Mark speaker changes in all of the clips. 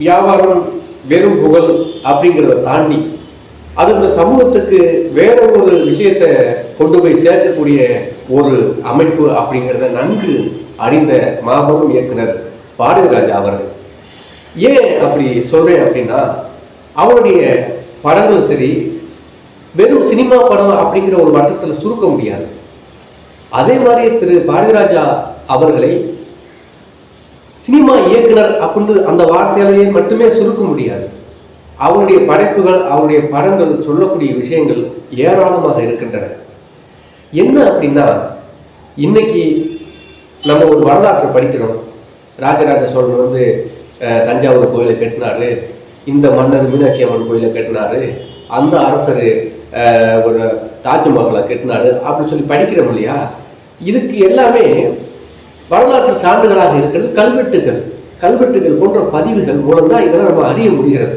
Speaker 1: வியாபாரம் வெறும் புகழ் அப்படிங்கிறத தாண்டி அது இந்த சமூகத்துக்கு வேற ஒரு விஷயத்தை கொண்டு போய் சேர்க்கக்கூடிய ஒரு அமைப்பு அப்படிங்கிறத நன்கு அறிந்த மாபெரும் இயக்குனர் பாரதிராஜா அவர்கள். ஏன் அப்படி சொல்றேன் அப்படின்னா அவருடைய படங்கள் சரி வெறும் சினிமா படம் அப்படிங்கிற ஒரு வட்டத்தில் சுருக்க முடியாது. அதே மாதிரி திரு பாரதிராஜா அவர்களை சினிமா இயக்குனர் அப்படின்னு அந்த வார்த்தையிலேயே மட்டுமே சுருக்க முடியாது. அவருடைய படைப்புகள் அவருடைய படங்கள் சொல்லக்கூடிய விஷயங்கள் ஏராளமாக இருக்கின்றன. என்ன அப்படின்னா இன்னைக்கு நம்ம ஒரு வரலாற்றை படிக்கிறோம். ராஜராஜ சோழன் வந்து தஞ்சாவூர் கோயிலை கட்டினாரு. இந்த மன்னர் மீனாட்சி அம்மன் கோயிலை கட்டினாரு. அந்த அரசர் ஒரு தாஜ்மஹாலை கட்டினாரு. அப்படின்னு சொல்லி படிக்கிறோம் இல்லையா? இதுக்கு எல்லாமே வரலாற்று சான்றுகளாக இருக்கிறது கல்வெட்டுகள் கல்வெட்டுகள் போன்ற பதிவுகள் மூலம்தான் இதெல்லாம் நம்ம அறிய முடிகிறது.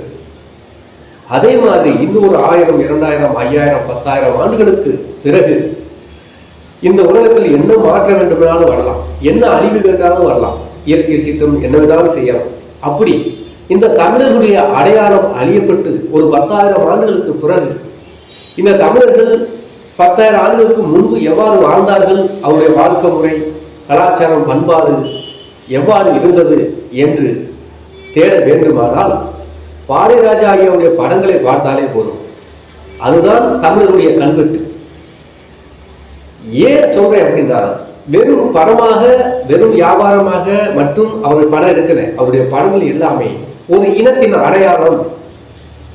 Speaker 1: அதே மாதிரி இன்னொரு ஆயிரம் இரண்டாயிரம் ஐயாயிரம் பத்தாயிரம் ஆண்டுகளுக்கு பிறகு இந்த உலகத்தில் என்ன மாற்ற வேண்டுமானாலும் வரலாம் என்ன அழிவு வேண்டாலும் வரலாம் இயற்கை சீற்றம் என்ன வேணாலும் செய்யலாம். அப்படி இந்த தமிழர்களுடைய அடையாளம் அழியப்பட்டு ஒரு பத்தாயிரம் ஆண்டுகளுக்கு பிறகு இந்த தமிழர்கள் பத்தாயிரம் ஆண்டுகளுக்கு முன்பு எவ்வாறு வாழ்ந்தார்கள் அவருடைய வாழ்க்கை முறை கலாச்சாரம் பண்பாடு எவ்வாறு இருந்தது என்று தேட வேண்டுமானால் பாடிராஜா ஆகியவருடைய படங்களை பார்த்தாலே போதும். அதுதான் தமிழருடைய கல்வெட்டு. ஏன் சொல்றேன் அப்படின்னா வெறும் படமாக வெறும் வியாபாரமாக மட்டும் அவர் படம் எடுக்கல. அவருடைய படங்கள் எல்லாமே ஒரு இனத்தின் அடையாளம்.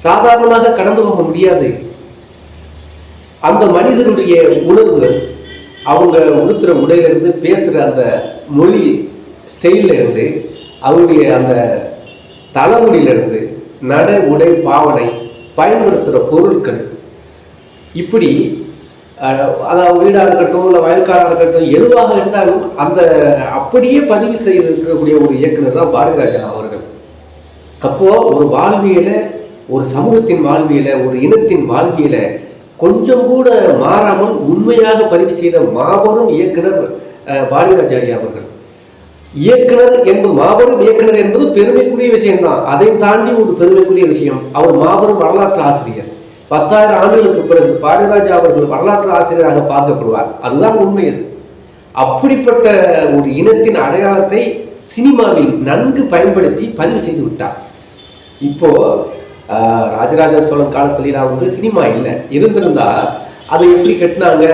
Speaker 1: சாதாரணமாக கடந்து போக முடியாது. அந்த மனிதனுடைய உணர்வுகள் அவங்க உடுத்துற உடையிலிருந்து பேசுகிற அந்த மொழி ஸ்டைல்ல இருந்து அவருடைய அந்த தலைமுடியிலிருந்து நட உடை பாவனை பயன்படுத்துகிற பொருட்கள். இப்படி அதாவது வீடாக இருக்கட்டும் இல்லை வயல்காடாக இருக்கட்டும் எதுவாக இருந்தாலும் அந்த அப்படியே பதிவு செய்திருக்கக்கூடிய ஒரு இயக்குனர் தான் பாரதிராஜா அவர்கள். அப்போது ஒரு வாழ்வியலை ஒரு சமூகத்தின் வாழ்வியலை ஒரு இனத்தின் வாழ்வியலை கொஞ்சம் கூட மாறாமல் உண்மையாக பதிவு செய்த மாபெரும் இயக்குனர் அஹ், பாரதிராஜாரி அவர்கள். இயக்குனர் என்பது மாபெரும் இயக்குனர் என்பது பெருமைக்குரிய விஷயம்தான். அதை தாண்டி ஒரு பெருமைக்குரிய விஷயம் அவர் மாபெரும் வரலாற்று ஆசிரியர். பத்தாயிரம் ஆண்டுகளுக்கு பிறகு பாரதிராஜா அவர்கள் வரலாற்று ஆசிரியராக பார்க்கப்படுவார். அதுதான் உண்மை அது. அப்படிப்பட்ட ஒரு இனத்தின் அடையாளத்தை சினிமாவில் நன்கு பயன்படுத்தி பதிவு செய்து விட்டார். இப்போ ராஜராஜ சோழன் காலத்துலாம் வந்து சினிமா இல்லை. இருந்திருந்தா அதை எப்படி கட்டினாங்க?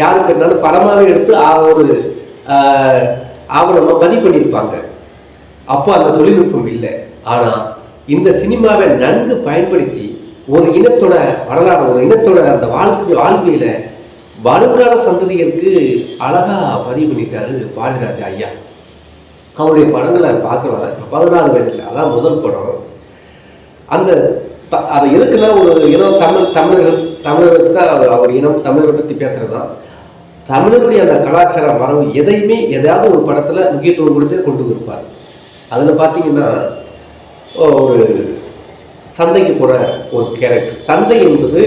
Speaker 1: யாரு கட்டினாலும் படமாகவே எடுத்து ஒரு ஆவணமாக பதிவு பண்ணியிருப்பாங்க. அப்போ அந்த தொழில்நுட்பம் இல்லை. ஆனால் இந்த சினிமாவை நன்கு பயன்படுத்தி ஒரு இனத்தோட வரலாறு ஒரு இனத்தோட அந்த வாழ்க்கை வாழ்வியல வருங்கால சந்ததியருக்கு அழகா பதிவு பண்ணிட்டாரு பாரதிராஜா ஐயா. அவருடைய படங்களை பார்க்கலாம் பதினாறு வயதில் அதான் முதல் படம். அந்த அதை எதுக்குன்னா ஒரு இனம் தமிழ் தமிழர்கள் தமிழர் வச்சு தான் அது அவர் இனம் தமிழரை பற்றி பேசுகிறது தான். தமிழருடைய அந்த கலாச்சார மரபு எதையுமே எதையாவது ஒரு படத்தில் முக்கியத்துவம் கொடுத்து கொண்டு வந்திருப்பார். அதில் பார்த்தீங்கன்னா ஒரு சந்தைக்கு போகிற ஒரு கேரக்டர் சந்தை என்பது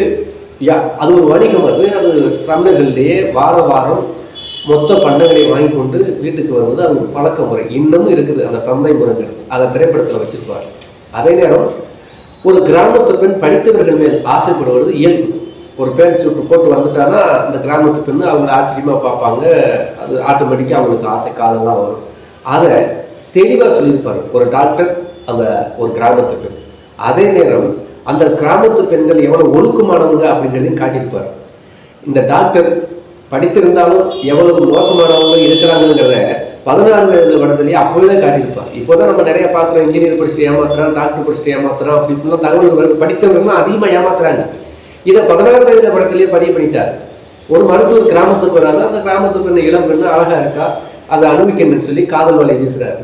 Speaker 1: யா அது ஒரு வணிகம் அது. அது தமிழர்களிலேயே வார வாரம் மொத்த பண்டங்களை வாங்கி கொண்டு வீட்டுக்கு வருவது அது ஒரு பழக்க முறை. இன்னமும் இருக்குது அந்த சந்தை முறைங்கிறது. அதை திரைப்படத்தில் வச்சுருப்பார். அதே நேரம் ஒரு கிராமத்து பெண் படித்தவர்கள் மேல் ஆசைப்படுவது இயல்பு. ஒரு பேண்ட் சூட்டு போட்டு வந்துட்டான்னா அந்த கிராமத்து பெண் அவங்க ஆச்சரியமாக பார்ப்பாங்க. அது ஆட்டோமேட்டிக்காக அவங்களுக்கு ஆசை காலெல்லாம் வரும். அதை தெளிவாக சொல்லியிருப்பார் ஒரு டாக்டர் அந்த ஒரு கிராமத்து பெண். அதே நேரம் அந்த கிராமத்து பெண்கள் எவ்வளோ ஒழுக்கமானவங்க அப்படிங்கிறதையும் காட்டியிருப்பார். இந்த டாக்டர் படித்திருந்தாலும் எவ்வளவு மோசமானவங்க இருக்கிறாங்கிறத பதினாறு வயது படத்துலேயே அப்போவே காட்டியிருப்பார். இப்போதான் நம்ம நிறைய பார்க்குறோம் இன்ஜினியர் படிச்சுட்டு ஏமாத்துறோம் டாக்டர் படிச்சுட்டு ஏமாத்துறோம் அப்படி இப்படிலாம் தகவல்கள் வருது. படித்தவர்கள்லாம் அதிகமாக ஏமாத்துறாங்க. இதை பதினாறு வயது படத்திலேயே பதிவு பண்ணிட்டார். ஒரு மருத்துவர் கிராமத்துக்கு வராது அந்த கிராமத்து பெண்ணு இளம் பெண்ணு அழகாக இருக்கா? அதை அனுபவிக்கணும்னு சொல்லி காதல் வலை வீசுறாரு.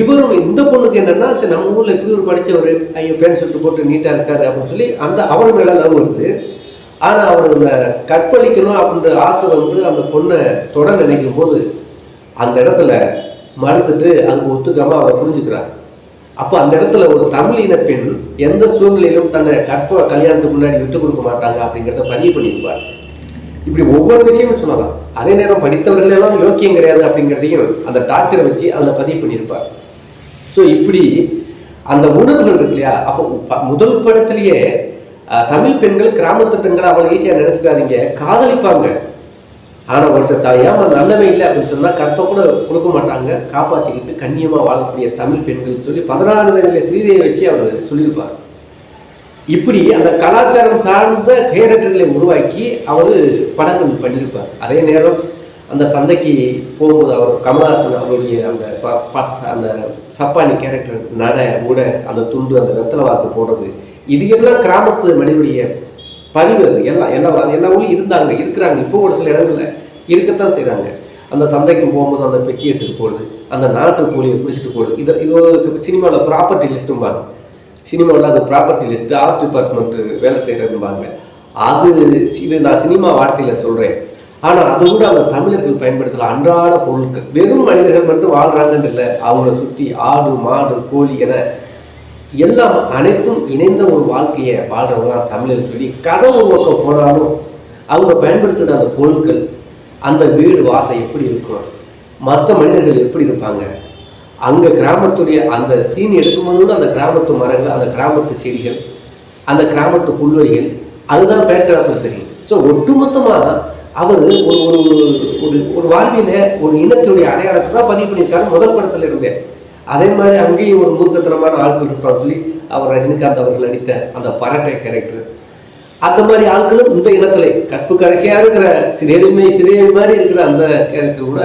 Speaker 1: இவரும் இந்த பொண்ணுக்கு என்னன்னா சரி நம்ம ஊரில் இப்படி ஒரு படித்தவர் ஐயோ பேண்ட் ஷர்ட் போட்டு நீட்டாக இருக்காரு அப்படின்னு சொல்லி அந்த அவர் மேலே லவ் வருது. ஆனால் அவர் இந்த கற்பழிக்கணும் அப்படின்ற ஆசை வந்து அந்த பொண்ணை தொட நினைக்கும் போது அந்த இடத்துல மறுத்துட்டு அதுக்கு ஒத்துக்காம அவரை புரிஞ்சுக்கிறார். அப்போ அந்த இடத்துல ஒரு தமிழ் இன பெண் எந்த சூழ்நிலையிலும் தன்னை கற்ப கல்யாணத்துக்கு முன்னாடி விட்டு கொடுக்க மாட்டாங்க அப்படிங்கிறத பதிவு பண்ணியிருப்பார் இப்படி ஒவ்வொரு விஷயமும் சொல்லலாம். அதே நேரம் படித்தவர்கள் எல்லாம் யோக்கியம் கிடையாது அப்படிங்கிறதையும் அந்த டாக்டரை வச்சு அதில் பதிவு பண்ணியிருப்பார். ஸோ இப்படி அந்த உணர்வுகள் இருக்கு இல்லையா? அப்போ ப- முதல் படத்திலேயே தமிழ் பெண்கள் கிராமத்து பெண்கள் அவ்வளோ ஈஸியாக நினச்சிக்காதீங்க. காதலிப்பாங்க. ஆனால் ஒருத்தர் த ஏமா நல்லவே இல்லை அப்படின்னு சொன்னால் கற்பை கூட கொடுக்க மாட்டாங்க. காப்பாற்றிக்கிட்டு கண்ணியமாக வாழக்கூடிய தமிழ் பெண்கள் சொல்லி பதினாறு வயதில் ஸ்ரீதேவி வச்சு அவர் சொல்லியிருப்பார். இப்படி அந்த கலாச்சாரம் சார்ந்த கேரக்டர்களை உருவாக்கி அவர் படங்கள் பண்ணியிருப்பார். அதே நேரம் அந்த சந்தைக்கு போகும்போது அவர் கமலஹாசன் அவருடைய அந்த ப- ப- அந்த சப்பானி கேரக்டர் நட உட அந்த துண்டு அந்த வெத்தலை வாக்கு போடுறது இது எல்லாம் கிராமத்து மனிதனுடைய பதிவு அது. எல்லாம் எல்லா எல்லா ஊர்லையும் இருந்தாங்க இருக்கிறாங்க. இப்போ ஒரு சில இடங்களில் இருக்கத்தான் செய்கிறாங்க அந்த சந்தைக்கு போகும்போது அந்த பெட்டி எடுத்துகிட்டு போகிறது அந்த நாட்டு கோழியை பிடிச்சிட்டு போகிறது இது இது ஒரு சினிமாவில் ப்ராப்பர்ட்டி லிஸ்ட்டும்பாங்க சினிமாவில் அது ப்ராப்பர்ட்டி லிஸ்ட்டு ஆர்ட் டிபார்ட்மெண்ட்டு வேலை செய்கிறதும்பாங்க அது இது நான் சினிமா வார்த்தையில் சொல்கிறேன் ஆனால் அது கூட அந்த தமிழர்கள் பயன்படுத்தல அன்றாட பொருட்கள். வெறும் மனிதர்கள் மட்டும் வாழ்கிறாங்கன்னு இல்லை. அவங்கள சுற்றி ஆடு மாடு கோழி என எல்லாம் அனைத்தும் இணைந்த ஒரு வாழ்க்கையை வாழ்றவங்க தமிழில் சொல்லி கதை உருவாக்க போனாலும் அவங்க பயன்படுத்துகிற அந்த பொருட்கள் அந்த வீடு வாசம் எப்படி இருக்கும் மற்ற மனிதர்கள் எப்படி இருப்பாங்க அங்கே கிராமத்துடைய அந்த சீன் எடுக்கும்போது அந்த கிராமத்து மரங்கள் அந்த கிராமத்து செடிகள் அந்த கிராமத்து புல்வெளிகள் அதுதான் பேக்ராப்பில் தெரியும். ஸோ ஒட்டுமொத்தமாக அவர் ஒரு ஒரு ஒரு ஒரு வாழ்வியல ஒரு இனத்துடைய அடையாளத்தை தான் பதிவு பண்ணியிருக்காரு முதல் படத்தில் இருந்தேன் அதே மாதிரி அங்கேயும் ஒரு மூர்க்கத்தனமான ஆட்கள் இருப்பான்னு சொல்லி அவர் ரஜினிகாந்த் அவர்கள் நடித்த அந்த பரட்டை கேரக்டர் அந்த மாதிரி ஆட்களும் இந்த இனத்திலே கற்பு கரைசியா இருக்கிற சிறியமை சிறிய மாதிரி இருக்கிற அந்த கேரக்டர் கூட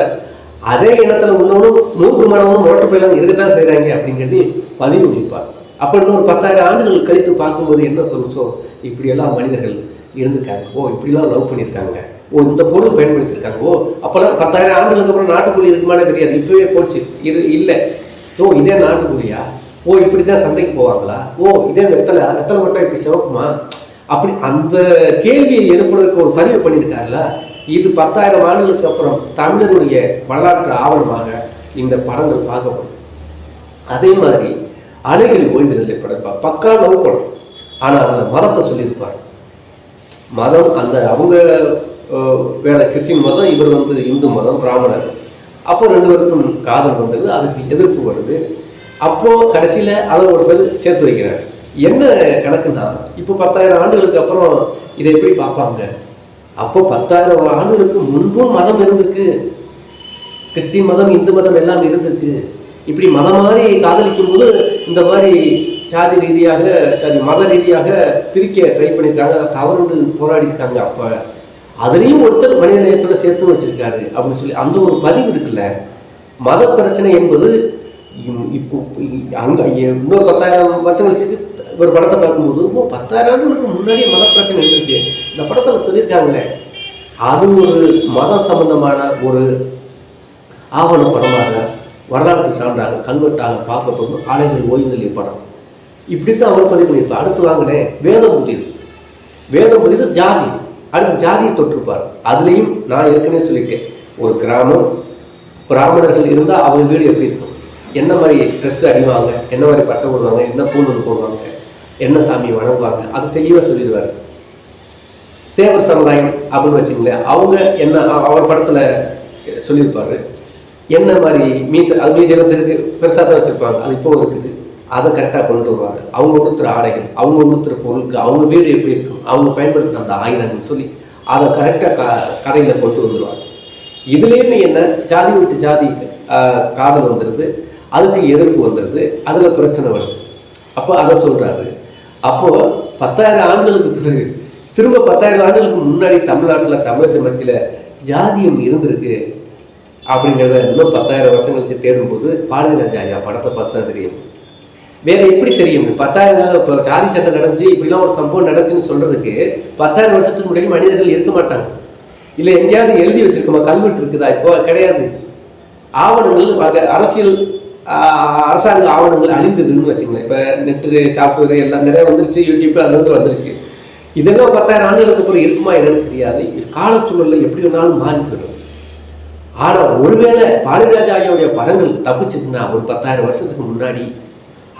Speaker 1: அதே இனத்துல உள்ளவனும் மூக்கு மனவனும் ஓட்ட இருக்கத்தான் செய்கிறாங்க அப்படிங்கிறது பதிவு நிற்பார் அப்படின்னு இன்னொரு பத்தாயிரம் ஆண்டுகள் கழித்து பார்க்கும்போது என்ன சொல்லுச்சோ இப்படியெல்லாம் மனிதர்கள் இருந்திருக்காங்க. ஓ இப்படிலாம் லவ் பண்ணியிருக்காங்க. ஓ இந்த பொருள் பயன்படுத்தியிருக்காங்க. ஓ அப்போல்லாம் பத்தாயிரம் ஆண்டுகளுக்கு அப்புறம் நாட்டுக்குள்ளே இருக்குமானே தெரியாது. இப்பவே போச்சு. இது இல்லை. ஓ இதே நாட்டுக்குரியா ஓ இப்படி தான் சண்டைக்கு போவாங்களா? ஓ இதே வெத்தலை வெத்தலை மட்டும் இப்படி சிவக்குமா? அப்படி அந்த கேள்வியை எழுப்புவதற்கு ஒரு பதிவு பண்ணியிருக்காருல்ல? இது பத்தாயிரம் ஆண்டுகளுக்கு அப்புறம் தமிழருடைய வரலாற்று ஆவணமாக இந்த படங்கள் பார்க்கப்படும். அதே மாதிரி அலைகள் ஓய்வதில்லை படம் பக்கா லவ் படம் ஆனால் அந்த மதத்தை சொல்லியிருப்பார். மதம் அந்த அவங்க வேலை வேற கிறிஸ்டின் மதம் இவர் வந்து இந்து மதம் பிராமணர். அப்போ ரெண்டு பேருக்கும் காதல் வந்துடுது அதுக்கு எதிர்ப்பு வருது. அப்போ கடைசியில் அதை ஒருத்தர் சேர்த்து வைக்கிறார் என்ன கணக்குன்னா இப்போ பத்தாயிரம் ஆண்டுகளுக்கு அப்புறம் இதை எப்படி பார்ப்பாங்க? அப்போ பத்தாயிரம் ஆண்டுகளுக்கு முன்பும் மதம் இருந்துக்கு கிறிஸ்டின் மதம் இந்து மதம் எல்லாம் இருந்துக்கு இப்படி மதம் மாதிரி காதலிக்கும் போது இந்த மாதிரி சாதி ரீதியாக சாதி மத ரீதியாக பிரிக்க ட்ரை பண்ணியிருக்காங்க. தவறுண்டு போராடி இருக்காங்க அப்போ. அதுலேயும் ஒருத்தர் மனித நேயத்தோட சேர்த்து வச்சிருக்காரு அப்படின்னு சொல்லி அந்த ஒரு பதிவு இருக்குல்ல. மத பிரச்சனை என்பது இப்போ அங்கே இன்னொரு பத்தாயிரம் வருஷம் கழிச்சு ஒரு படத்தை பார்க்கும்போது ஓ பத்தாயிரம் ஆண்டுகளுக்கு முன்னாடியே மத பிரச்சனை இருந்திருக்கு. இந்த படத்தில் சொல்லியிருக்காங்களே அது ஒரு மத சம்பந்தமான ஒரு ஆவண படமாக வரலாற்று சான்றாக கல்வெட்டாக பார்க்கப்படும் ஆலைகள் ஓய்வு நிலைய படம். இப்படித்தான் அவர் பதிவு பண்ணியிருப்பார். அடுத்து வாங்களேன். வேதம் புரியுது வேதம் புரியுது ஜாதி. அடுத்து ஜாதியை தொற்றுப்பார். அதுலேயும் நான் ஏற்கனவே சொல்லிட்டேன். ஒரு கிராமம் பிராமணர்கள் இருந்தால் அவங்க வீடு எப்படி இருக்கும்? என்ன மாதிரி ட்ரெஸ் அணிவாங்க? என்ன மாதிரி பட்டை போடுவாங்க? என்ன பூணூல் போடுவாங்க? என்ன சாமி வணங்குவாங்க? அது தெளிவாக சொல்லிடுவார். தேவர் சமுதாயம் அப்படின்னு வச்சுங்களேன் அவங்க என்ன அவர் படத்தில் சொல்லியிருப்பாரு. என்ன மாதிரி மீசை அது மீசையெல்லாம் திருக்கு பெருசாக தான் வச்சிருப்பாங்க. அது இப்போ இருக்குது. அதை கரெக்டாக கொண்டு வருவார் அவங்க உடுத்துற ஆடைகள் அவங்க உடுத்துற பொருட்கள் அவங்க வீடு எப்படி இருக்கும் அவங்க பயன்படுத்தின அந்த ஆயுதங்கள் சொல்லி அதை கரெக்டாக க கதையில் கொண்டு வந்துடுவாங்க இதுலேயுமே என்ன? ஜாதி விட்டு ஜாதி காதல் வந்துடுது அதுக்கு எதிர்ப்பு வந்துடுது அதில் பிரச்சனை வருது. அப்போ அதை சொல்கிறாரு அப்போது பத்தாயிரம் ஆண்டுகளுக்கு பிறகு திரும்ப பத்தாயிரம் ஆண்டுகளுக்கு முன்னாடி தமிழ்நாட்டில் தமிழக மத்தியில் ஜாதியம் இருந்திருக்கு அப்படிங்கிறத இன்னும் பத்தாயிரம் வருஷம் கழிச்சு தேடும்போது பாரதிராஜா ஐயா படத்தை பார்த்தா தெரியும். வேற எப்படி தெரியும்? பத்தாயிரம் நாள் இப்போ சாதி சண்டை நடந்துச்சு இப்படிலாம் ஒரு சம்பவம் நடந்துச்சுன்னு சொல்றதுக்கு பத்தாயிரம் வருஷத்துக்கு முன்னாடி மனிதர்கள் இருக்க மாட்டாங்க. இல்லை எங்கேயாவது எழுதி வச்சிருக்கோமா? கல்வெட்டு இருக்குதா? இப்போ கிடையாது. ஆவணங்கள் அரசியல் அரசாங்க ஆவணங்கள் அழிந்ததுன்னு வச்சுக்கோங்களேன். இப்போ நெட்டு சாஃப்ட்வேர் எல்லாம் நிறைய வந்துருச்சு யூடியூப் அது வந்து வந்துருச்சு. இதெல்லாம் பத்தாயிரம் ஆண்டுகளுக்கு அப்புறம் இருக்குமா என்னன்னு தெரியாது. காலச்சூழலில் எப்படி வேணாலும் மாறி போயிடும். ஆனால் ஒருவேளை பாரதிராஜா ஐயாவுடைய படங்கள் தப்பிச்சிச்சுன்னா ஒரு பத்தாயிரம் வருஷத்துக்கு முன்னாடி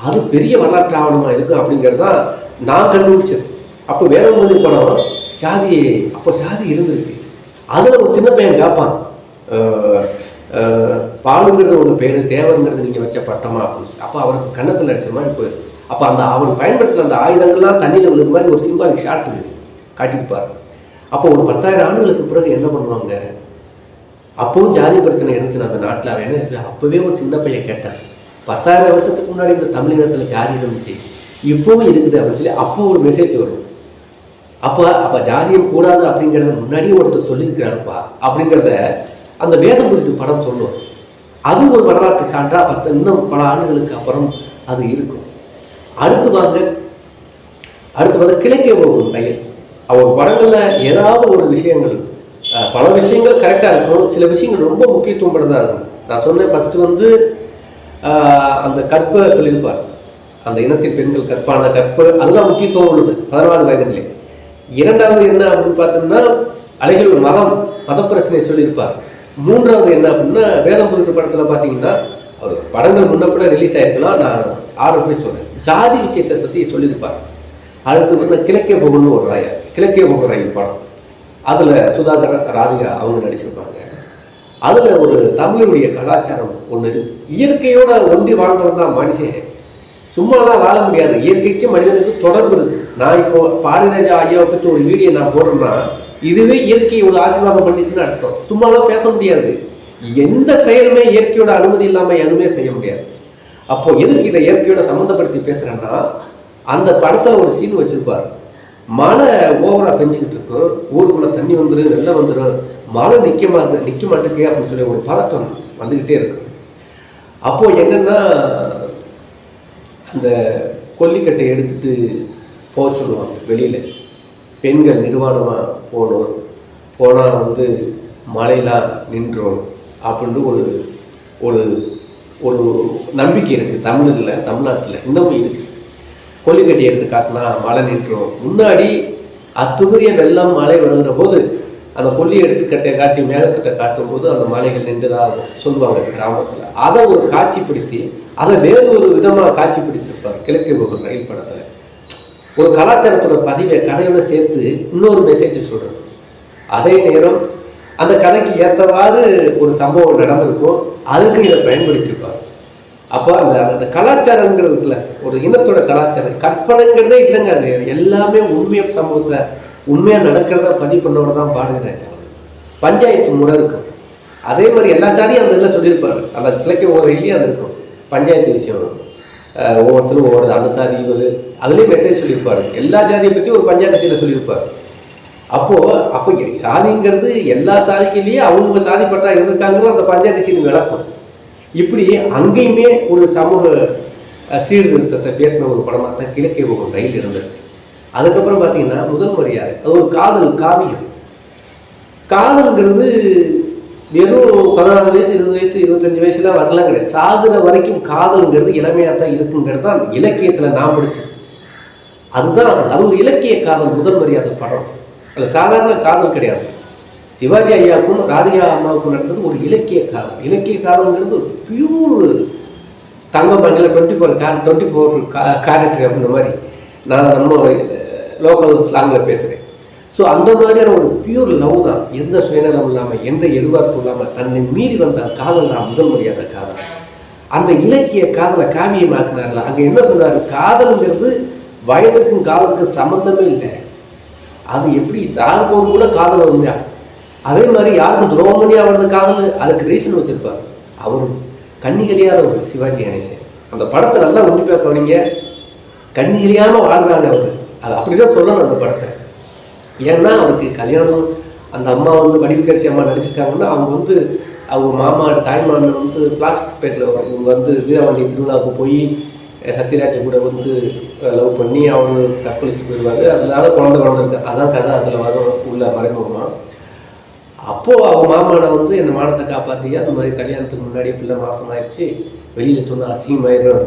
Speaker 1: அது பெரிய வரலாற்று ஆவணமாக இருக்குது அப்படிங்கிறது தான் நான் கண்டுபிடிச்சது. அப்போ வேளாண்மதி படம் ஜாதி அப்போ ஜாதி இருந்திருக்கு. அதில் ஒரு சின்ன பையன் கேட்பான் பாலுங்கிறது ஒரு பேர் தேவருங்கிறது நீங்கள் வச்ச பட்டமா? அப்படின்னு சொல்லி. அப்போ அவருக்கு கன்னத்தில் அடிச்ச மாதிரி போயிடும் அப்போ அந்த அவர் பயன்படுத்துகிற அந்த ஆயுதங்கள்லாம் தண்ணியில் விழுற மாதிரி ஒரு சிம்பாலிக் ஷாட்டு காட்டியிருப்பார் அப்போ ஒரு பத்தாயிரம் ஆண்டுகளுக்கு பிறகு என்ன பண்ணுவாங்க? அப்பவும் ஜாதி பிரச்சனை இருந்துச்சு அந்த நாட்டில் அவன் என்ன அப்போவே ஒரு சின்ன பையன் கேட்டான் பத்தாயிரம் வருஷத்துக்கு முன்னாடி இந்த தமிழினத்தில் ஜாதி இருந்துச்சு இப்போவும் இருக்குது அப்படின்னு சொல்லி அப்போ ஒரு மெசேஜ் வரும். அப்போ அப்போ ஜாதியம் கூடாது அப்படிங்கிறத முன்னாடியே ஒருத்தர் சொல்லியிருக்கிறாருப்பா அப்படிங்கிறத அந்த வேதம் குறித்து படம் சொல்லும். அது ஒரு வரலாற்று சான்றா பத்து இன்னும் பல ஆண்டுகளுக்கு அப்புறம் அது இருக்கும். அடுத்து வாங்க அடுத்து வந்து கிழக்கே போகும் ரயில் அவர் படங்களில் ஏதாவது ஒரு விஷயங்கள் பல விஷயங்கள் கரெக்டாக இருக்கும். சில விஷயங்கள் ரொம்ப முக்கியத்துவம் படதா இருக்கும். நான் சொன்னேன் ஃபர்ஸ்ட் வந்து அந்த கற்பை சொல்லியிருப்பார். அந்த இனத்தின் பெண்கள் கற்பான கற்பு அதுதான் முக்கியத்துவம் உள்ளது. பதினாலு வயதிலே. இரண்டாவது என்ன அப்படின்னு பார்த்தோம்னா அலைகள் மதம் மத பிரச்சனை சொல்லியிருப்பார். மூன்றாவது என்ன அப்படின்னா வேதம் புதிய படத்தில் பார்த்தீங்கன்னா அவர் படங்கள் முன்ன கூட ரிலீஸ் ஆயிருக்கலாம். நான் ஆர்டர் போய் சொன்னேன் ஜாதி விஷயத்தை பற்றி சொல்லியிருப்பார். அடுத்து வந்து கிழக்கே போகணும்னு ஒரு ராயர் கிழக்கே போகும் ரயில் படம். அதில் சுதாகர் ராதிகா அவங்க நடிச்சிருப்பாங்க. அதில் ஒரு தமிழருடைய கலாச்சாரம் ஒன்று இருக்கு. இயற்கையோட ஒன்றி வாழ்ந்தவன் தான் மனுஷன். சும்மாலாம் வாழ முடியாது. இயற்கைக்கு மனிதனுக்கு தொடர்பு இருக்கு. நான் இப்போ பாரதிராஜா ஐயாவை பற்றி ஒரு வீடியோ நான் போடுறேன்னா இதுவே இயற்கையோட ஆசீர்வாதம் பண்ணிட்டுன்னு அர்த்தம். சும்மாலாம் பேச முடியாது. எந்த செயலுமே இயற்கையோட அனுமதி இல்லாமல் எதுவுமே செய்ய முடியாது. அப்போ எதுக்கு இதை இயற்கையோட சம்மந்தப்படுத்தி பேசுகிறேன்னா அந்த படத்தில் ஒரு சீன் வச்சிருப்பாரு. மழை ஓவராக பெஞ்சுக்கிட்டு இருக்கும். ஊருக்குள்ளே தண்ணி வந்துடும் வெள்ளம் வந்துடும் மழை நிற்க மாட்டேன் நிற்க மாட்டேங்க அப்படின்னு சொல்லி ஒரு பதட்டம் வந்துக்கிட்டே இருக்கு. அப்போ என்னன்னா அந்த கொல்லிக்கட்டை எடுத்துட்டு போக சொல்லுவாங்க வெளியில். பெண்கள் நிர்வாணமாக போகணும். போனால் வந்து மழையெல்லாம் நின்றோம் அப்படின்னு ஒரு ஒரு ஒரு நம்பிக்கை இருக்குது தமிழில் தமிழ்நாட்டில். இன்னமும் இருக்குது கொல்லிக்கட்டி எடுத்து காட்டினா மழை நின்றோம். முன்னாடி அத்துமுறைய வெள்ளம் மழை வருகிற போது அந்த கொல்லி எடுத்துக்கட்டை காட்டி மேகத்திட்ட காட்டும் போது அந்த மலைகள் நின்றுதான் சொல்லுவாங்க கிராமத்தில். அதை ஒரு காட்சிப்படுத்தி அதை வேறு ஒரு விதமாக காட்சிப்படுத்திருப்பார் கிழக்கு போகும் ரயில் படத்தில். ஒரு கலாச்சாரத்தோட பதிவை கதையோட சேர்த்து இன்னொரு மெசேஜ் சொல்கிறது அதே நேரம் அந்த கதைக்கு ஏற்றவாறு ஒரு சம்பவம் நடந்திருக்கும் அதுக்கு இதை பயன்படுத்தியிருப்பார். அப்போ அந்த அந்த கலாச்சாரங்கிறதுல ஒரு இனத்தோட கலாச்சாரம் கற்பனைங்கிறதே இல்லைங்க அது எல்லாமே உண்மையான சம்பவத்துல உண்மையாக நடக்கிறத பதிவு பண்ணோட தான் பாடுகிறார் பஞ்சாயத்து முறை இருக்கும். அதே மாதிரி எல்லா சாதியும் அந்த இதில் சொல்லியிருப்பாரு. அந்த கிழக்கு ஒவ்வொரு இல்லையும் அது இருக்கும். பஞ்சாயத்து விஷயம் ஒவ்வொருத்தரும் ஒவ்வொரு அந்த சாதி இவர் அதுலேயும் மெசேஜ் சொல்லியிருப்பாரு. எல்லா சாதியை பற்றி ஒரு பஞ்சாயத்து சீரில் சொல்லியிருப்பார். அப்போ அப்போ சாதிங்கிறது எல்லா சாதிக்கிலேயே அவங்க சாதிப்பட்டா இருந்திருக்காங்களோ அந்த பஞ்சாயத்து சீன் விளக்கும். இப்படி அங்கேயுமே ஒரு சமூக சீர்திருத்தத்தை பேசின ஒரு படமாக தான் கிழக்கே போகும் ரயில் இருந்தது. அதுக்கப்புறம் பார்த்தீங்கன்னா முதல் மரியாதை அது ஒரு காதல் காவியம். காதல்ங்கிறது வெறும் பதினாலு வயசு இருபது வயசு இருபத்தஞ்சு வயசுலாம் வரலாம் கிடையாது. சாகுற வரைக்கும் காதல்ங்கிறது இளமையாக தான் இருக்குங்கிறது தான் இலக்கியத்தில் நான் படிச்சது. அதுதான் அது. அது ஒரு இலக்கிய காதல் முதல் மரியாதை படம். அது சாதாரண காதல் கிடையாது. சிவாஜி ஐயாவுக்கும் ராதிகா அம்மாவுக்கும் நடந்தது ஒரு இலக்கிய காதல். இலக்கிய காதல்ங்கிறது ஒரு பியூர் தங்க மண்டல twenty four carat twenty four character அப்படின்ற மாதிரி. நான் நம்ம லோக்கல் ஸ்லாங்கில் பேசுகிறேன் ஸோ அந்த மாதிரியான ஒரு பியூர் லவ் தான். எந்த சுயநலம் இல்லாமல் எந்த எதிர்பார்ப்பும் இல்லாமல் தன்னை மீறி வந்த காதல் தான் முதல் முடியாத காதல். அந்த இலக்கிய காதலை காவியமாக்குனார்ல அங்கே என்ன சொல்றாரு? காதல்ங்கிறது வயசுக்கும் காதலுக்கும் சம்மந்தமே இல்லை. அது எப்படி சாகும்போது கூட காதல் வருங்க அதே மாதிரி யாருக்கும் துரோகம் பண்ணி அவரது காதல்? அதுக்கு ரீசன் வச்சிருப்பார். அவர் ஒரு சிவாஜி கணேசன். அந்த படத்தை நல்லா உன்னிப்பாக கவனிங்க கண்ணிகளையாமல் வாழ்றாங்க அவர். அது அப்படி தான் சொல்லணும் அந்த படத்தை. ஏன்னா அவருக்கு கல்யாணம் அந்த அம்மா வந்து வடிவுக்கரசி அம்மா நடிச்சிருக்காங்கன்னா அவங்க வந்து அவங்க மாமா தாய்மாமன் வந்து பிளாஸ்டிக் பேக்கில் இவங்க வந்து வீரவாணி திருவிழாவுக்கு போய் சத்யராஜ கூட வந்து லவ் பண்ணி அவர் கற்பழிச்சுட்டு போயிடுவாரு. அதனால குழந்தை குழந்தை இருக்கு. அதான் கதை அதில் வரும் உள்ள மறைமுகமாக அப்போது அவங்க மாமானை வந்து என் மானத்தை காப்பாற்றியா அந்த மாதிரி கல்யாணத்துக்கு முன்னாடியே பிள்ளை மாதம் ஆயிடுச்சு வெளியில் சொன்ன அசிங்கமாயிரும்.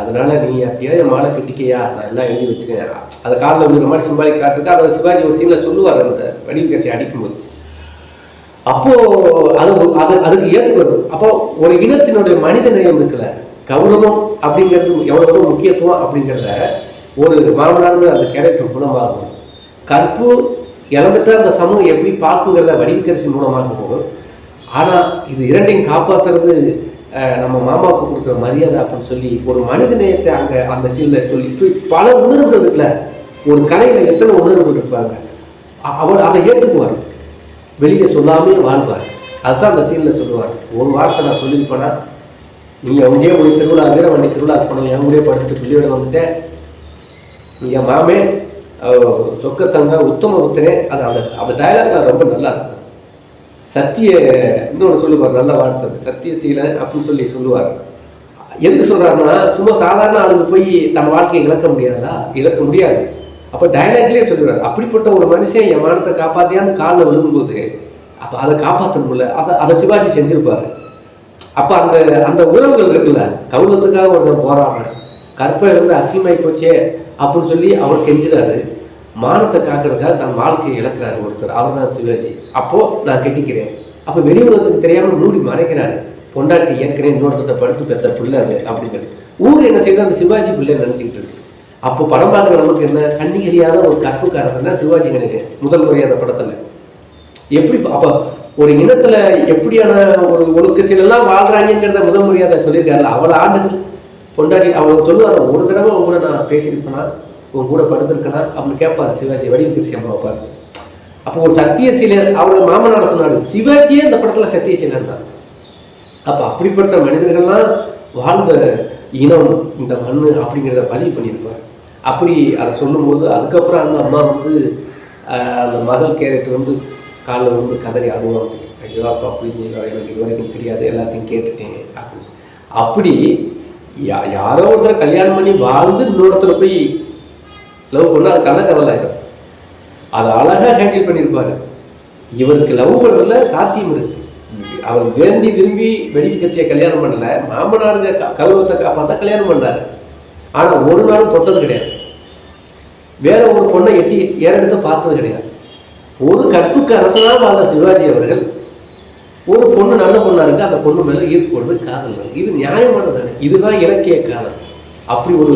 Speaker 1: அதனால நீ அப்படியே என் மாலை கட்டிக்கையா? நான் எல்லாம் எழுதி வச்சிருக்கேன் அதை காலில் விழுற மாதிரி சிம்பாலிக் ஷாட் இருக்கா. அதை சிவாஜி ஒரு சீனில் சொல்லுவார் அந்த வடிவகரிசி அடிக்கும்போது. அப்போ அது அது அதுக்கு ஏற்றுக்கணும் அப்போ ஒரு இனத்தினுடைய மனித நேயம் இருக்கல கௌரவம் அப்படிங்கிறது எவ்வளவு முக்கியத்துவம் அப்படிங்கிறத ஒரு மாமனாருங்கிற அந்த கேரக்டர் மூலமாகும் கற்பு இழந்துட்டு அந்த சமூகம் எப்படி பார்க்குங்கிறத மூலமாக மூலமாகவும் ஆனால் இது இரண்டையும் காப்பாற்றுறது நம்ம மாமாவுக்கு கொடுக்குற மரியாதை அப்படின்னு சொல்லி ஒரு மனித நேயத்தை அங்கே அந்த சீனில் சொல்லி பல உணர்வுகள் இருக்குல்ல. ஒரு கலையில் எத்தனை உணர்வுகள் இருப்பாங்க. அவர் அதை ஏற்றுக்குவார் வெளியே சொல்லாமே வாழ்வார். அதுதான் அந்த சீனில் சொல்லுவார். ஒரு வார்த்தை நான் சொல்லியிருப்பேனா நீ அவங்கயே போய் திருவிழா வீரவண்டி திருவிழா போனோம். என் கூடயே படுத்துட்டு பிள்ளையோட வந்துட்டேன். நீ என் மாமே சொக்கத்தங்க உத்தம உத்தனே அது அந்த அந்த டயலாக் ரொம்ப நல்லா இருக்கும். சத்திய இன்னொன்று சொல்லுவார் நல்ல வார்த்தை சத்தியசீலன் அப்படின்னு சொல்லி சொல்லுவார். எதுக்கு சொல்கிறாருன்னா சும்மா சாதாரண ஆளுங்க போய் தன் வாழ்க்கையை இழக்க முடியாதா? இழக்க முடியாது. அப்போ டயலாக்லேயே சொல்லிடுறாரு அப்படிப்பட்ட ஒரு மனுஷன் என் மானத்தை காப்பாத்தியான்னு காலில் விழுகும்போது அப்போ அதை காப்பாற்றணும்ல அதை அதை சிவாஜி செஞ்சுருப்பார். அப்போ அந்த அந்த உறவுகள் இருக்குல்ல கௌரவத்துக்காக ஒருத்தர் போகிறாங்க கற்பை இருந்து அசிங்கமாய் போச்சே அப்படின்னு சொல்லி அவர் கெஞ்சுறாரு. மானத்தை காக்கிறதுக்காக தன் வாழ்க்கையை இழக்கிறாரு ஒருத்தர். அவர் தான் சிவாஜி. அப்போது நான் கெட்டிக்கிறேன் அப்போ வெளி உலகத்துக்கு தெரியாமல் மூடி மறைக்கிறாரு. பொண்டாட்டி ஏற்கனவே இன்னொருத்தட்ட படுத்து பெத்த பிள்ளை அது அப்படிங்கிறது ஊர் என்ன செய்யுது அந்த சிவாஜி பிள்ளை நினச்சிக்கிட்டு இருக்கு. அப்போ படம் பார்க்குற நமக்கு என்ன? கண்ணி எரியாத ஒரு கற்புக்காரசன் தான் சிவாஜி கணேசன் முதல் முறையாக அந்த எப்படி அப்போ ஒரு இனத்துல எப்படியான ஒரு ஒழுக்க சீலெல்லாம் வாழ்கிறாங்கிறத முதல் முறையாக சொல்லியிருக்காருல்ல அவ்வளோ ஆண்டுகள். பொண்டாட்டி அவங்க சொல்லுவார் ஒரு தடவை உங்க கூட நான் பேசியிருப்பேனா? உன் கூட படுத்திருக்கேனா? அப்படின்னு கேட்பாரு சிவாஜி. வடிவகிருஷ்ண அம்மாவை பார்த்து. அப்போ ஒரு சத்தியசீலர் அவரோட மாமனார சொன்னாரு? சிவாஜியே இந்த படத்தில் சத்தியசீலன் தான் அப்போ அப்படிப்பட்ட மனிதர்கள்லாம் வாழ்ந்த இனம் இந்த மண் அப்படிங்கிறத பதிவு பண்ணியிருப்பார். அப்படி அதை சொல்லும்போது அதுக்கப்புறம் அந்த அம்மா வந்து அந்த மகள் கேரக்டர் வந்து காலில் வந்து கதறி அழுவாங்க ஐயோ அப்பா அப்படி எனக்கு இது வரைக்கும் தெரியாது எல்லாத்தையும் கேட்டுட்டேன் அப்படின்னு சொல்லி. அப்படி யா யாரோ ஒருத்தர் கல்யாணம் பண்ணி வாழ்ந்து இன்னொருத்தர் போய் லவ் பண்ணால் அது கதை கதலாயிடும் அதை அழகாக ஹேண்டில் பண்ணியிருப்பாரு. இவருக்கு லவ் பண்ணுறதுல சாத்தியம் இருக்கு. அவர் வேண்டி விரும்பி வெடிப்பு கட்சியை கல்யாணம் பண்ணல. மாமனாருங்க கௌரவத்தை காப்பாற்ற கல்யாணம் பண்ணாரு ஆனால் ஒரு நாளும் தொட்டது கிடையாது. வேற ஒரு பொண்ணை எட்டி ஏறெடுத்து பார்த்தது கிடையாது. ஒரு கற்புக்கு அரசனாக வாழ்ந்த சிவாஜி அவர்கள் ஒரு பொண்ணு நல்ல பொண்ணாக இருக்கு அந்த பொண்ணு மேலே ஈர்ப்பு காதல் இது நியாயமானது இதுதான் இலக்கிய காதல். அப்படி ஒரு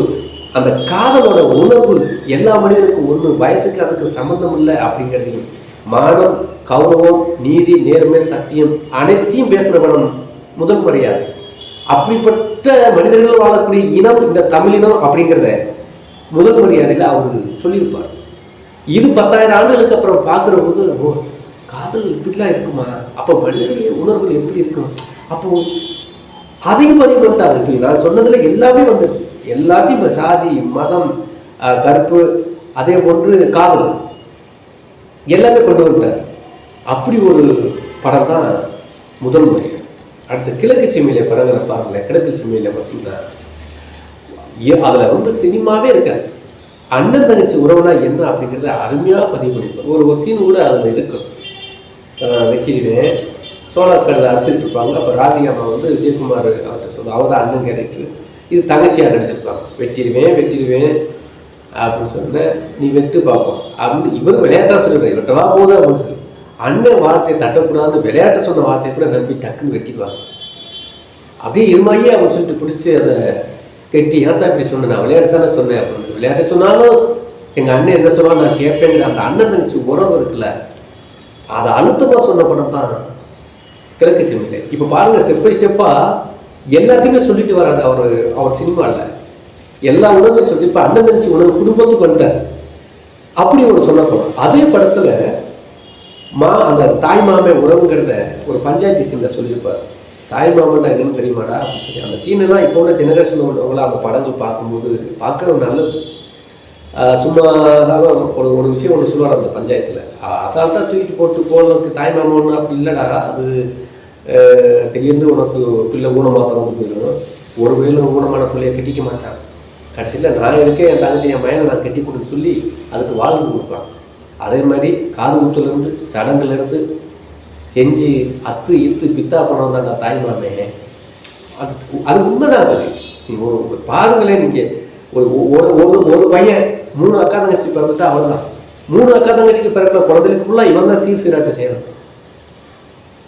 Speaker 1: அந்த காதலோட உணர்வு எல்லா மனிதனுக்கும் ஒன்று வயசுக்கு அதுக்கு சம்மந்தம் இல்லை அப்படிங்கிறதையும் மானம் கௌரவம் நீதி நேர்மை சத்தியம் அனைத்தையும் பேசின படம் முதல் முறையாது அப்படிப்பட்ட மனிதர்கள் வாழக்கூடிய இனம் இந்த தமிழினம் அப்படிங்கிறத முதல் மரியாதையில் அவர் சொல்லியிருப்பார். இது பத்தாயிரம் ஆண்டுகளுக்கு அப்புறம் பார்க்குற போது ஓ காதல் இப்படிலாம் இருக்குமா? அப்போ மனிதர்களின் உணர்வுகள் எப்படி இருக்கும்? அப்போ அதையும் பதிவு பண்ணிட்டாரு இப்போ நான் சொன்னதில் எல்லாமே வந்துருச்சு. எல்லாத்தையும் சாதி மதம் கருப்பு கற்பு அதே போன்று காதல் எல்லாமே கொண்டு வந்துட்டார். அப்படி ஒரு படம் தான் முதல் முறை. அடுத்து கிழக்கு செம்மியில படங்களை பாருங்களேன். கிழக்கு செம்மியில பார்த்தீங்கன்னா ஏ- வந்து சினிமாவே இருக்காது. அண்ணன் தங்கச்சி உறவுனா என்ன அப்படிங்கிறத அருமையாக பதிவு பண்ணிருப்பார் ஒரு ஒரு சீன் கூட அதில் இருக்கும் வைக்கிறேன். சோழர் கழுதை அறுத்துட்டு இருப்பாங்க அப்போ ராதிகாமா வந்து விஜயகுமார் அவர்கிட்ட சொல்லுவாங்க அவர் தான் அண்ணன் கேரக்டர். இது தங்கச்சியார் நடிச்சிருப்பாங்க. வெட்டிடுவேன் வெட்டிடுவேன் அப்படின்னு சொன்னேன் நீ வெட்டு பார்ப்போம் அப்படின்னு இவர் விளையாட்டாக சொல்லிடுறேன் வா போகுது அப்படின்னு சொல்லி. அண்ணன் வார்த்தையை தட்டக்கூடாதுன்னு விளையாட்ட சொன்ன வார்த்தையை கூட நம்பி டக்குன்னு வெட்டிடுவாங்க. அப்படியே இருமாயி அப்படின்னு சொல்லிட்டு பிடிச்சிட்டு அதை கெட்டி தான் இப்படி சொன்னேன் நான் விளையாட்டு தானே சொன்னேன். அப்படின்னு விளையாட்டு சொன்னாலும் எங்கள் அண்ணன் என்ன சொன்னால் நான் கேட்பேங்கிற அந்த அண்ணன் தங்கச்சி உறவு இருக்குல்ல அதை அழுத்தமாக சொன்ன படம் தான் கிழக்கு சினிமையில இப்போ பாருங்கள் ஸ்டெப் பை ஸ்டெப்பாக எல்லாத்தையுமே சொல்லிட்டு வராது அவர் அவர் சினிமாவில் எல்லா உணவும் சொல்லி இப்போ அண்ணன் தங்கச்சி உணவு குடும்பத்துக்கு வந்தார் அப்படி ஒரு சொன்ன அதே படத்தில் மா அந்த தாய் மாமே உறவுங்கிறத ஒரு பஞ்சாயத்து சீனில் சொல்லியிருப்பார். தாய் மாமன்னா என்னன்னு தெரியுமாடா? அப்படின்னு சொல்லி அந்த சீனெல்லாம் இப்போ உள்ள ஜெனரேஷன் உள்ளவங்களாம் அந்த படங்கள் பார்க்கும்போது பார்க்கறது நல்லது. சும்மா அதாவது ஒரு ஒரு விஷயம் ஒன்று சொல்லுவார் அந்த பஞ்சாயத்தில். அசால்ட்டாக தூக்கிட்டு போட்டு போகிறதுக்கு தாய் மாமன் அப்படி இல்லைடா அது திடீர்னு உனக்கு பிள்ளை ஊனமாக பிறந்து போயிடும் ஒரு வேளை ஊனமான பிள்ளைய கட்டிக்க மாட்டான். கடைசியில் நான் இருக்கேன் என் தங்கச்சி என் மயனை நான் கட்டி கொடுன்னு சொல்லி அதுக்கு வாழ்வு கொடுப்பான். அதே மாதிரி காது குத்துலேருந்து சடங்குலேருந்து செஞ்சு அத்து இத்து பித்தா பணம் தான் தாய் மாமே. அது அது உண்மைதான் அது. நீங்க ஒரு பாருங்களேன் நீங்க ஒரு ஒரு ஒரு ஒரு பையன் மூணு அக்கா தங்கச்சி பிறந்துட்டா அவ்வளவுதான் மூணு அக்கா தங்கச்சிக்கு பிறக்கிற குழந்தைக்கு ஃபுல்லாக இவன் தான் சீர் சீராட்ட செய்யணும்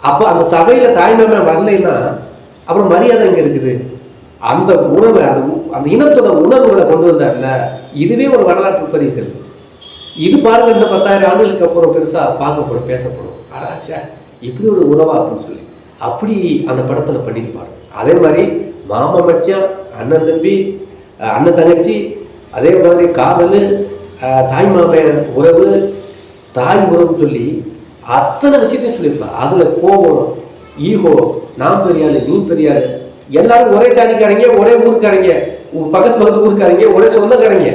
Speaker 1: அப்போ அந்த சபையில் தாய்மாமே வரலைன்னா அப்புறம் மரியாதை இங்கே இருக்குது? அந்த உணவை அந்த அந்த இனத்தோட உணர்வுகளை கொண்டு வந்தார்ல இதுவே ஒரு வரலாற்று பதிவுகள். இது பாருங்க இந்த பத்தாயிரம் ஆண்டுகளுக்கு அப்புறம் பெருசாக பார்க்கப்படும் பேசப்படும். ஆனால் சே இப்படி ஒரு உறவா அப்படின்னு சொல்லி. அப்படி அந்த படத்தில் பண்ணியிருப்பார். அதே மாதிரி மாமா மச்சான் அண்ணன் தம்பி அண்ணன் தங்கச்சி அதே மாதிரி காதல் தாய் மாமன் உறவு தாய் உறவுன்னு சொல்லி அத்தனை விஷயத்தையும் சொல்லியிருப்பா. அதில் கோபம் ஈகோ நான் பெரியாள் நீ பெரியாள் எல்லாரும் ஒரே சாதிக்காரங்க ஒரே ஊருக்காரங்க பக்கத்து பக்கத்து ஊருக்காரங்க ஒரே சொந்தக்காரங்க.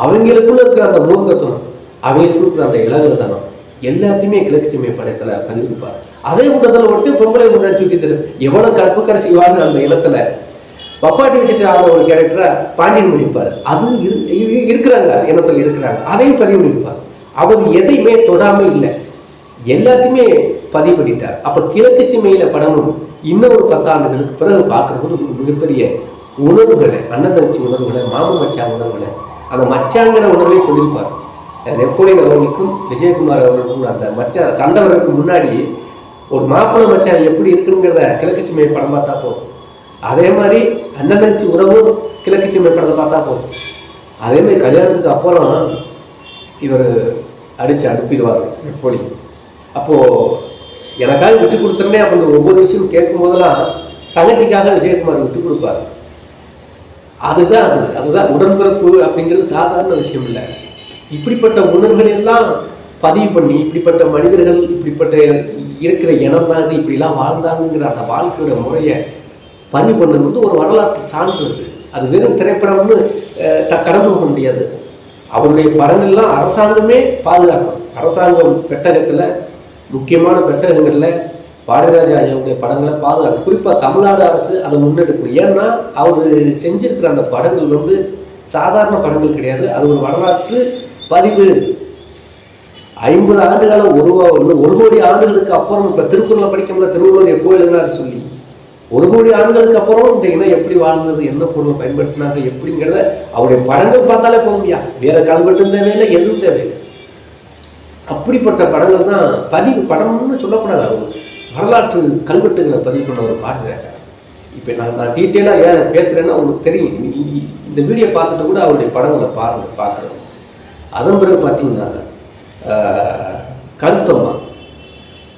Speaker 1: அவங்களுக்குள்ள இருக்கிற அந்த மூர்க்கத்தனம் அவங்களுக்குள்ள இருக்கிற அந்த இளகுலத்தனம் எல்லாத்தையுமே கிழக்கு சீமை படத்துல பதிவிருப்பார் அதே கூட்டத்தில் ஒருத்தர் பொம்பளை முன்னாடி சுற்றி தரும் எவ்வளோ கற்பு கரசி வாழ்ந்த அந்த இடத்துல பப்பாட்டி வச்சுட்டு ஆன ஒரு கேரக்டரை பாண்டியன் முடிப்பார் அது இரு- இருக்கிறாங்க இனத்தில் இருக்கிறாங்க. அதையும் பதிவு பண்ணியிருப்பார். அவர் எதையுமே தொடாமல் இல்லை. எல்லாத்தையுமே பதிவு பண்ணிட்டார். அப்போ கிழக்கு சிமையில் படமும் இன்னும் ஒரு பத்தாண்டுகளுக்கு பிறகு பார்க்கும்போது மிகப்பெரிய உணர்வுகளை அண்ணன் தங்கச்சி உணர்வுகளை மாமன் மச்சான் உணர்வுகளை அந்த மச்சாங்கிற உணர்வையும் சொல்லியிருப்பார். நெப்போலியன் அவர்களுக்கும் விஜயகுமார் அவர்களுக்கும் அந்த மச்சான் சண்டை முன்னாடி ஒரு மாப்பிள்ளை மச்சான் எப்படி இருக்குங்கிறத கிழக்கு சீமை படம் பார்த்தா போதும். அதே மாதிரி அண்ணன் தங்கச்சி உறவும் கிழக்கு சீமை படத்தை பார்த்தா போதும். அதே மாதிரி கல்யாணத்துக்கு அப்புறம் இவர் அடித்து அனுப்பிடுவார் நெப்போலியன் அப்போது எனக்காக விட்டு கொடுத்தோமே அப்படின்னு ஒவ்வொரு விஷயம் கேட்கும் போதெல்லாம் தங்கச்சிக்காக விஜயகுமார் விட்டு கொடுப்பார். அதுதான் அது. அதுதான் உடன்பிறப்பு அப்படிங்கிறது சாதாரண விஷயம் இல்லை. இப்படிப்பட்ட உணர்வுகள் எல்லாம் பதிவு பண்ணி இப்படிப்பட்ட மனிதர்கள் இப்படிப்பட்ட இருக்கிற இனம் தான் இப்படிலாம் வாழ்ந்தாங்கிற அந்த வாழ்க்கையோட முறையை பதிவு பண்ணது வந்து ஒரு வரலாற்று சான்று அது. அது வெறும் திரைப்படம்னு த- கடந்து போக முடியாது. அவருடைய படங்கள்லாம் அரசாங்கமே பாதுகாக்கும். அரசாங்கம் பெட்டகத்தில் முக்கியமான பெட்டகங்களில் பாடராஜா ஐயாவுடைய படங்களை பாதுகாக்கும். குறிப்பாக தமிழ்நாடு அரசு அதை முன்னெடுக்கணும். ஏன்னா அவர் செஞ்சிருக்கிற அந்த படங்கள் வந்து சாதாரண படங்கள் கிடையாது. அது ஒரு வரலாற்று பதிவு. ஐம்பது ஆண்டுகால ஒரு ஒரு கோடி ஆண்டுகளுக்கு அப்புறம் இப்போ திருக்குறளை படிக்கும்போது திருவள்ளுவர் எப்போ எழுதினார் சொல்லி. ஒரு கோடி ஆண்களுக்கு அப்புறம் இந்த இனம் எப்படி வாழ்ந்தது என்ன பொருளை பயன்படுத்தினாங்க எப்படிங்கிறத அவருடைய படங்கள் பார்த்தாலே போதும்யா வேற கல்வெட்டும் தேவையில்லை எதுவும் தேவையில்லை. அப்படிப்பட்ட படங்கள் தான் பதிவு படம்னு சொல்லக்கூடாது அவர் வரலாற்று கல்வெட்டுகளை பதிவு பண்ண ஒரு பாரதிராஜா இப்போ நான் நான் டீட்டெயிலாக ஏன் பேசுகிறேன்னா உங்களுக்கு தெரியும். இந்த வீடியோ பார்த்துட்டு கூட அவருடைய படங்களை பாருங்க பார்க்குறோம். அதன் பிறகு பார்த்தீங்கன்னா கருத்தம்மா.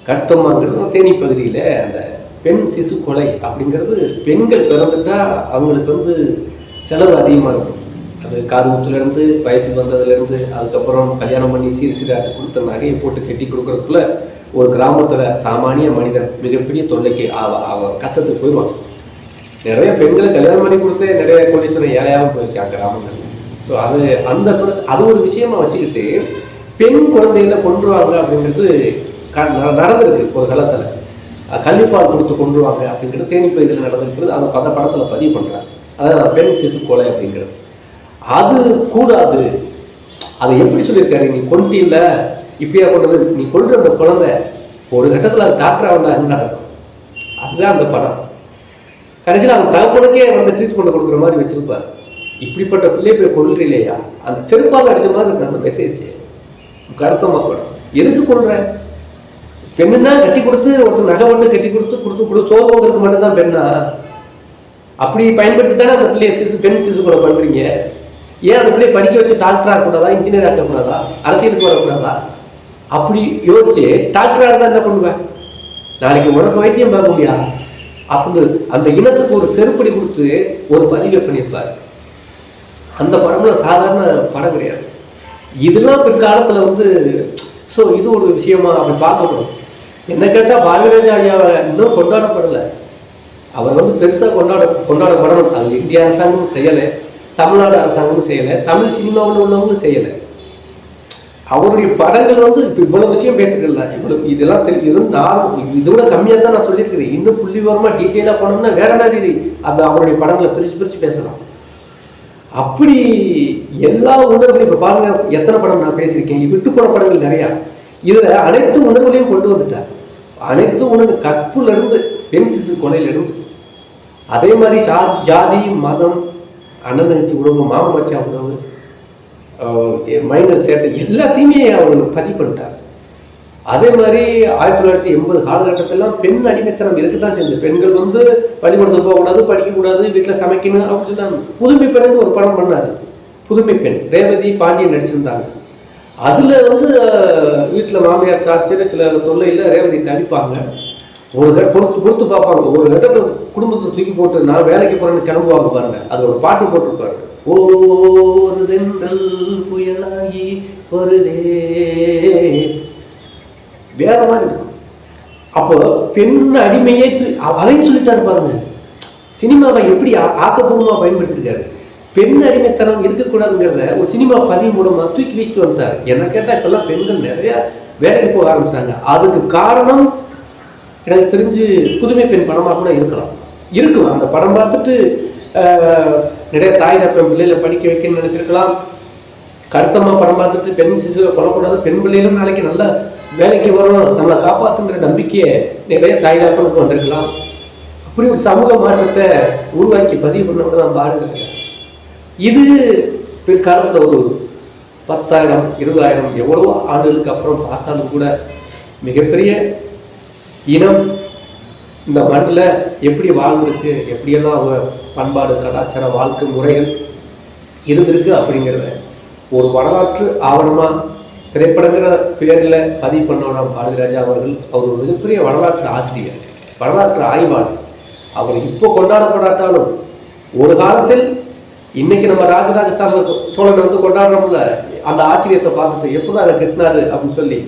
Speaker 1: கருத்தம்மாங்கிறது தேனி பகுதியில் அந்த பெண் சிசு கொலை அப்படிங்கிறது பெண்கள் பிறந்துட்டா அவங்களுக்கு வந்து செலவு அதிகமாக இருக்கும். அது காது குத்துலேருந்து வயசு வந்ததுலேருந்து அதுக்கப்புறம் கல்யாணம் பண்ணி சீர் சீராட்டு கொடுத்த நகையை போட்டு கட்டி கொடுக்குறதுக்குள்ள ஒரு கிராமத்தில் சாமானிய மனிதன் மிகப்பெரிய தொல்லைக்கு அவ அவன் கஷ்டத்துக்கு போயிடுவான். நிறைய பெண்களை கல்யாணம் பண்ணி கொடுத்து நிறைய கொண்டீஸ்வரன் ஏழையாகவும் போயிருக்காங்க கிராமங்கள் ஸோ அது அந்த அது ஒரு விஷயமா வச்சுக்கிட்டு பெண் குழந்தைகளை கொண்டுருவாங்க அப்படிங்கிறது க- ந- நடந்திருக்கு ஒரு காலத்தில். கள்ளிப்பால் கொடுத்து கொண்டுருவாங்க அப்படிங்கிறது தேனி பகுதியில் நடந்திருக்கிறது. அந்த பத படத்தில் பதிவு பண்ணுறாங்க அதாவது பெண் சிசு கொலை அப்படிங்கிறது. அது கூடாது. அதை எப்படி சொல்லியிருக்காரு? நீ கொண்டில்ல இப்படியா கொண்டது? நீ கொண்டு அந்த குழந்தை. ஒரு கட்டத்தில் அது டாக்டராக வந்தால் என்ன நடக்கும்? அதுதான் அந்த படம். கடைசியில் அவங்க தகப்பனுக்கே வந்து ட்ரீட்மெண்ட் கொடுக்குற மாதிரி வச்சிருப்பார். இப்படிப்பட்ட பிள்ளையை போய் கொள்றீலையா அந்த செருப்பால் அடிச்ச மாதிரி இருக்கு அந்த மெசேஜ் கருத்தமா படம். எதுக்கு கொள்றேன் பெண்ணுன்னா கட்டி கொடுத்து ஒருத்தர் நகை ஒன்று கட்டி கொடுத்து கொடுத்து கொடு சோகங்கிறதுக்கு மட்டும்தான் பெண்ணா? அப்படி பயன்படுத்தி தானே அந்த பிள்ளைய சிசு பெண் சிசு கூட பண்ணுறீங்க ஏன் அந்த பிள்ளைய படிக்க வச்சு டாக்டர் ஆகக்கூடாதா இன்ஜினியர் ஆகக்கூடாதா அரசியலுக்கு வரக்கூடாதா அப்படி யோசிச்சு டாக்டராக இருந்தால் என்ன பண்ணுவேன்? நாளைக்கு உனக்கு வைத்தியம் பார்க்க முடியா? அப்படின்னு அந்த இனத்துக்கு ஒரு செருப்படி கொடுத்து ஒரு பதிவை பண்ணியிருப்பார். அந்த படம்லாம் சாதாரண படம் கிடையாது. இதெல்லாம் பிற்காலத்தில் வந்து ஸோ இது ஒரு விஷயமா அப்படி பார்க்கணும் என்ன கேட்டால் பாரதிராஜா இன்னும் கொண்டாடப்படலை. அவர் வந்து பெருசாக கொண்டாட கொண்டாடப்படணும். அது இந்திய அரசாங்கமும் செய்யலை தமிழ்நாடு அரசாங்கமும் செய்யலை தமிழ் சினிமாவில் உள்ளவங்களும் செய்யலை. அவருடைய படங்கள் வந்து இப்போ இவ்வளோ விஷயம் பேசுறதில்ல. இவ்வளோ இதெல்லாம் தெரியும் நான் இது விட கம்மியாக தான் நான் சொல்லியிருக்கிறேன். இன்னும் புள்ளிவரமாக டீட்டெயிலாக போனோம்னா வேற மாதிரி அந்த அவருடைய படங்களை பிரித்து பிரித்து பேசலாம். அப்படி எல்லா உணர்வுகளையும் இப்போ பாருங்க எத்தனை படம் நான் பேசியிருக்கேன். விட்டு போன படங்கள் நிறையா. இதில் அனைத்து உணர்வுகளையும் கொண்டு வந்துட்டார். அனைத்தும் உனக்கு கற்புல இருந்து பெண் சிசு கொலையில இருந்து அதே மாதிரி சா ஜாதி மதம் அண்ணன் தங்கச்சி உணவு மாமன் மச்சா உணவு மைனர் சேட்டை எல்லாத்தையுமே அவர் பதிவு பண்ணிட்டார். அதே மாதிரி ஆயிரத்தி தொள்ளாயிரத்தி எண்பது காலகட்டத்திலாம் பெண் அடிமைத்தனம் இருக்கத்தான் செஞ்சது பெண்கள் வந்து பள்ளிக்கூடத்துக்கு போகக்கூடாது படிக்கக்கூடாது வீட்டில் சமைக்கணும் அப்படின்னு சொன்னாங்க புதுமை பெண் ஒரு படம் பண்ணார். புதுமை பெண் ரேவதி பாண்டியன் நடிச்சிருந்தாங்க. அதில் வந்து வீட்டில் மாமியார் டார்ச்சர் சில தொல்லையில் ரேவதி நடிப்பாங்க ஒரு கட்ட பொறுத்து பொறுத்து பார்ப்பாங்க. ஒரு கட்டத்தை குடும்பத்தை தூக்கி போட்டு நான் வேலைக்கு போறேன்னு கிளம்புவாங்க பாருங்க. அது ஒரு பாட்டு போட்டிருப்பாரு. ஒரு தென்றல் புயலாகி வருதே. வேற மாதிரி இருக்கும். அப்போ பெண் அடிமையே அதையும் சொல்லிட்டாரு பாருங்க. சினிமாவை எப்படி ஆக்கப்பூர்வமாக ஆக்கப்பூர்வமா பயன்படுத்திருக்காரு. பெண் அடிமைத்தனம் இருக்கக்கூடாதுங்கிறத ஒரு சினிமா பதிவு மூலமாக தூக்கி வீசிட்டு வந்தார் என்ன கேட்டால் இப்பெல்லாம் பெண்கள் நிறைய வேலைக்கு போக ஆரம்பிச்சிட்டாங்க. அதுக்கு காரணம் எனக்கு தெரிஞ்சு புதுமை பெண் படமாக கூட இருக்கலாம். இருக்கும். அந்த படம் பார்த்துட்டு நிறைய தாய் தப்பன் பிள்ளைகளை படிக்க வைக்கணும்னு நினச்சிருக்கலாம். கருத்தமாக படம் பார்த்துட்டு பெண் சிசுவை கொல்லக்கூடாது பெண் பிள்ளைகளும் நாளைக்கு நல்ல வேலைக்கு வரும் நம்மளை காப்பாற்றுங்கிற நம்பிக்கையை நிறைய தாய் தப்பனுக்கு வந்திருக்கலாம். அப்படி ஒரு சமூக மாற்றத்தை உருவாக்கி பதிவு பண்ண தான் பாடுகிறேன் இது பிற்காலத்தில் ஒரு பத்தாயிரம் இருபதாயிரம் எவ்வளவோ ஆண்டுகளுக்கு அப்புறம் பார்த்தாலும் கூட மிகப்பெரிய இனம் இந்த மண்ணில் எப்படி வாழ்ந்திருக்கு எப்படியெல்லாம் அவ பண்பாடு கலாச்சார வாழ்க்கை முறைகள் இருந்திருக்கு அப்படிங்கிறத ஒரு வரலாற்று ஆவணமாக திரைப்படங்கிற பேரில் பதிவு பண்ணோம் பாரதிராஜா அவர்கள். அவர் ஒரு மிகப்பெரிய வரலாற்று ஆசிரியர் வரலாற்று ஆய்வாளர். அவர் இப்போ கொண்டாடப்படாட்டாலும் ஒரு காலத்தில் இன்னைக்கு நம்ம ராஜராஜ சோழ சோழனை வந்து கொண்டாடுறோம்ல அந்த ஆச்சரியத்தை பார்த்துட்டு எப்படி அதை கட்டினாரு அப்படின்னு சொல்லி.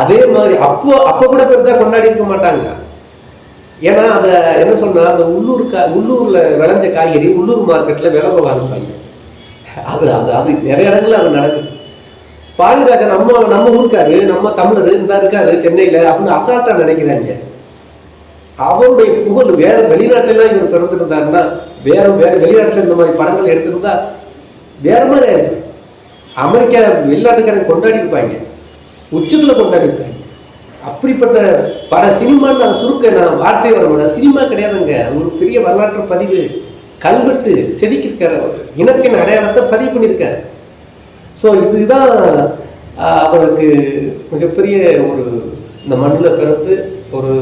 Speaker 1: அதே மாதிரி அப்போ அப்போ கூட பெருசாக கொண்டாடி இருக்க மாட்டாங்க. ஏன்னா அதை என்ன சொன்னா அந்த உள்ளூர் கா உள்ளூரில் விளைஞ்ச காய்கறி உள்ளூர் மார்க்கெட்டில் விலை போக ஆரம்பிப்பாங்க அது அது அது நிறைய இடங்களில் அது நடக்குது. பாரதிராஜா நம்ம நம்ம ஊருக்காரு நம்ம தமிழர் இந்த இருக்காரு சென்னையில் அப்படின்னு அசால்ட்டாக நினைக்கிறாங்க. அவருடைய புகழ் வேற வெளிநாட்டிலாம் இவர் பிறந்திருந்தாருன்னா வேற வேற வெளிநாட்டில் இந்த மாதிரி படங்கள் எடுத்திருந்தா வேற மாதிரி அமெரிக்கா வெளிநாட்டுக்காரங்க கொண்டாடி இருப்பாங்க உச்சத்தில் கொண்டாடி இருப்பாங்க அப்படிப்பட்ட பட சினிமான்னு நான் சுருக்க நான் வார்த்தை வர முடியாது சினிமா கிடையாதுங்க. ஒரு பெரிய வரலாற்று பதிவு. கல்வெட்டு செதுக்கியிருக்காரு அவர். இனத்தின் அடையாளத்தை பதிவு பண்ணியிருக்காரு. ஸோ இதுதான் அவருக்கு மிகப்பெரிய ஒரு இந்த மண்ணில் பிறந்து ஒரு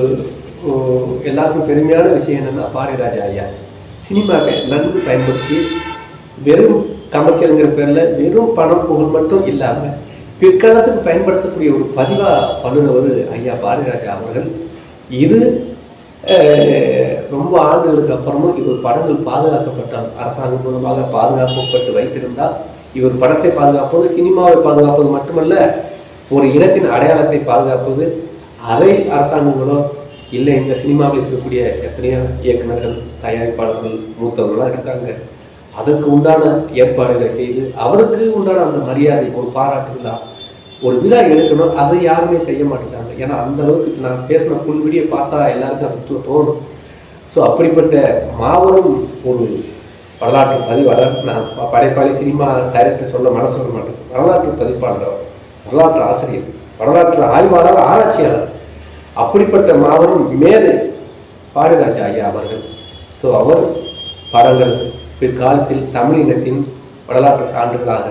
Speaker 1: எல்லாருக்கும் பெருமையான விஷயம் என்னென்னா பாரதிராஜா ஐயா. சினிமாவை நன்கு பயன்படுத்தி வெறும் கமர்ஷியலுங்கிற பேரில் வெறும் பணம் புகழ் மட்டும் இல்லாமல் பிற்காலத்துக்கு பயன்படுத்தக்கூடிய ஒரு பதிவாக பண்ணினவர் ஐயா பாரதிராஜா அவர்கள். இது ரொம்ப ஆண்டுகளுக்கு அப்புறமும் இவர் படங்கள் பாதுகாக்கப்பட்டால் அரசாங்கம் மூலமாக பாதுகாக்கப்பட்டு வைத்திருந்தால் இவர் படத்தை பாதுகாப்பது சினிமாவை பாதுகாப்பது மட்டுமல்ல ஒரு இனத்தின் அடையாளத்தை பாதுகாப்பது அதை அரசாங்கங்களோ இல்லை இந்த சினிமாவில் இருக்கக்கூடிய எத்தனையோ இயக்குநர்கள் தயாரிப்பாளர்கள் மூத்தவர்களாக இருக்காங்க. அதற்கு உண்டான ஏற்பாடுகளை செய்து அவருக்கு உண்டான அந்த மரியாதை ஒரு பாராட்டு விழா ஒரு விழா எடுக்கணும் அதை யாருமே செய்ய மாட்டேங்கிறாங்க. ஏன்னா அந்த அளவுக்கு நான் பேசின புல்விடியை பார்த்தா எல்லாருக்கும் அது தோணும். ஸோ அப்படிப்பட்ட மாபெரும் ஒரு வரலாற்று பதிவாளர் நான் படைப்பாளி சினிமா டைரக்டர் சொல்ல மனசு வர மாட்டேன் வரலாற்று பதிப்பாளர் வரலாற்று ஆசிரியர் வரலாற்று ஆய்வாளர் ஆராய்ச்சியாளர். அப்படிப்பட்ட மாபெரும் மேதை பாரதிராஜா ஐயா அவர்கள். ஸோ அவர் படங்கள் பிற்காலத்தில் தமிழ் இனத்தின் வரலாற்று சான்றுகளாக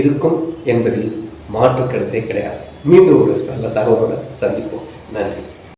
Speaker 1: இருக்கும் என்பதில் மாற்று கருத்தே கிடையாது. மீண்டும் ஒரு நல்ல தகவலோட சந்திப்போம். நன்றி.